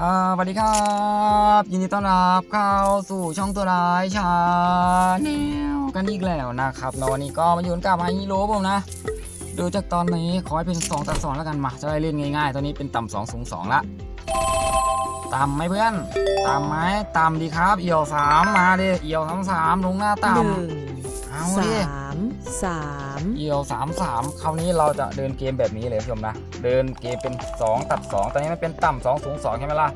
สวัสดีครับ ยินดีต้อนรับเข้าสู่ช่องตัวร้ายชาแนลกันอีกแล้วนะครับแล้ววันนี้ก็มาอยู่กับไฮฮีโร่ผมนะ ดูจากตอนนี้ขอให้เป็น 2ต่อ2แล้วกันมา จะได้เล่นง่ายๆ ตอนนี้เป็นต่ำสองสูงสองละต่ำไหมเพื่อนต่ำไหมต่ำดีครับ เอี่ยวสามมาดิเอี่ยวสามสามลงหน้าต่หนึ่งำ เอาดิสามสามเอี่ยวสามสามคราวนี้เราจะเดินเกมแบบนี้เลยผู้ชมนะ เดินเกมเป็น 2 ตัด 2 ตอนนี้มันเป็นต่ำสองสูงสองใช่ไหมล่ะ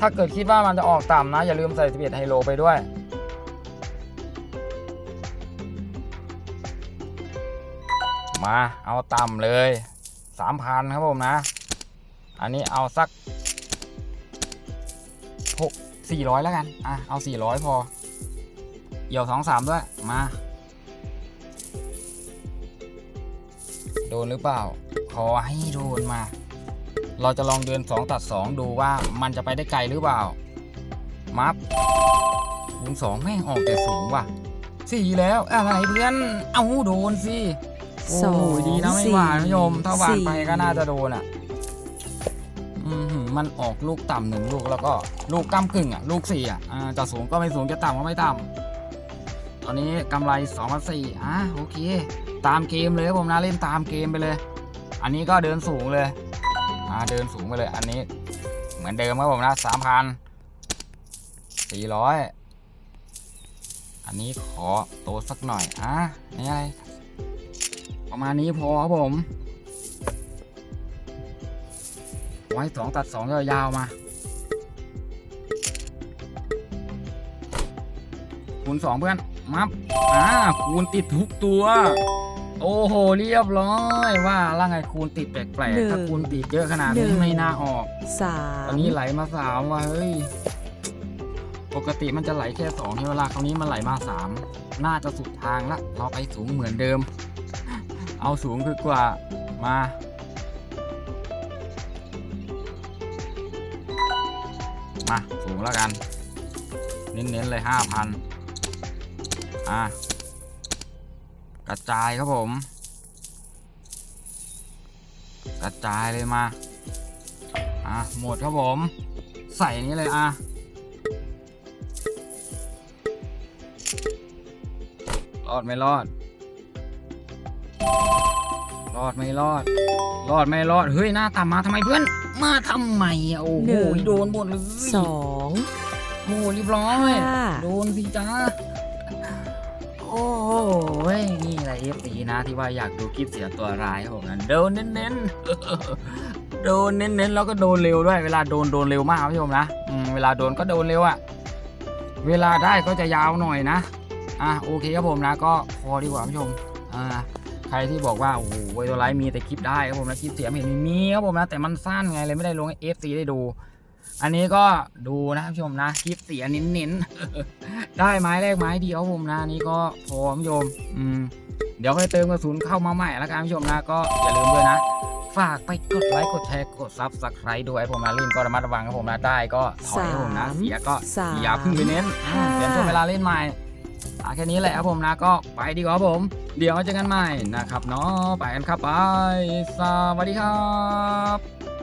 ถ้าเกิดคิดว่ามันจะออกต่ำนะ อย่าลืมใส่สิบเอ็ดไฮโลไปด้วย มาเอาต่ำเลยสามพันครับผมนะ อันนี้เอาสักหกสี่ร้อยแล้วกัน อะ เอาสี่ร้อยพอเอี่ยวสองสามด้วย มา โดนหรือเปล่า ขอให้โดนมา เราจะลองเดิน 2 ตัด 2 ดูว่ามันจะไปได้ไกลหรือเปล่า มัฟคูณ2แม่งออกแต่สูงว่ะสี่แล้วอะไรเพื่อน เอาโดนสิโอ้สองโหดีนะไม่สี่หวานะโยม ถ้าหวานไปก็น่าจะโดนอะมันออกลูกต่ำหนึ่งลูกแล้วก็ลูกก้ากึ่งอะ ลูกสี่อะจะสูงก็ไม่สูงจะต่ำก็ไม่ต่ำตอนนี้กำไร2องพันสี่อะโอเค ตามเกมเลยผมนะเล่นตามเกมไปเลย อันนี้ก็เดินสูงเลยอ่าเดินสูงไปเลย อันนี้ เหมือนเดิมครับผมนะสามพันสี่ร้อยอันนี้ขอโตสักหน่อยอะนี่อะไรประมาณนี้พอครับผมไว้สองตัดสองยาวๆมาคูณสองเพื่อน มับอ่าคูณติดทุกตัว โอ้โหเรียบร้อยว่าล่างไงคูณติดแปลกหนึ่ๆงถ้าคูณติดเยอะขนาดหนึ่นี้งไม่น่าออกสาตมอนนี้ไหลมาสามว่ะเฮ้ยปกติมันจะไหลแค่สองที่เวลาคราวนี้มันไหลมาสามน่าจะสุดทางละ เราไปสูงเหมือนเดิม เอาสูงคือกว่ามามาสูงแล้วกัน เน้นๆเลยห้าพัน อะกระจายครับผม กระจายเลยมา อะหมดครับผม ใส่นี้เลยอะรอดไม่รอด รอดไม่รอด รอดไม่รอด เฮ้ย หน้าตามมาทำไมเพื่อน มาทำไมอะโอ้โห โดนหมดเลยสองโอ้โหเรียบร้อยห้าโดนสิจ้าโอ้ยนี่แหละเอฟซีนะที่ว่าอยากดูคลิปเสียตัวร้ายครับผมนั้นโดนเน้นๆโดนเน้นๆแล้วก็โดนเร็วด้วย เวลาโดนโดนเร็วมากครับพี่ผมนะเวลาโดนก็โดนเร็วอะเวลาได้ก็จะยาวหน่อยนะอะโอเคครับผมนะ ก็พอดีกว่าคุณผู้ชมอ่าใครที่บอกว่าโอ้โหตัวไลท์มีแต่คลิปได้ครับผมนะคลิปเสียไม่เห็นมีครับผมนะแต่มันสั้นไงเลยไม่ได้ลงให้เอฟซีได้ดู อันนี้ก็ดูนะครับผู้ชมนะคลิปเสียเน้นๆ ได้ไม้แรกไม้เดียวครับผมนะอันนี้ก็พอคุณผู้ชมอืม เดี๋ยวค่อยเติมกระสุนเข้ามาใหม่แล้วกันคุณผู้ชมนะก็อย่าลืมด้วยนะ ฝากไปกดไลค์กดแชร์กดซับสไครต์ด้วยผมนะเล่นก็ระมัดระวังครับผมนะได้ก็ถอยครับผมนะเสียก็สามอย่าเพึ่งไปเน้นอืมห้าเดี๋ยวช่วงเวลาเล่นใหม่อะแค่นี้แหละครับผมนะก็ไปดีกว่าครับผม เดี๋ยวเจอกันใหม่นะครับเนาะไปกันครับไป สวัสดีครับ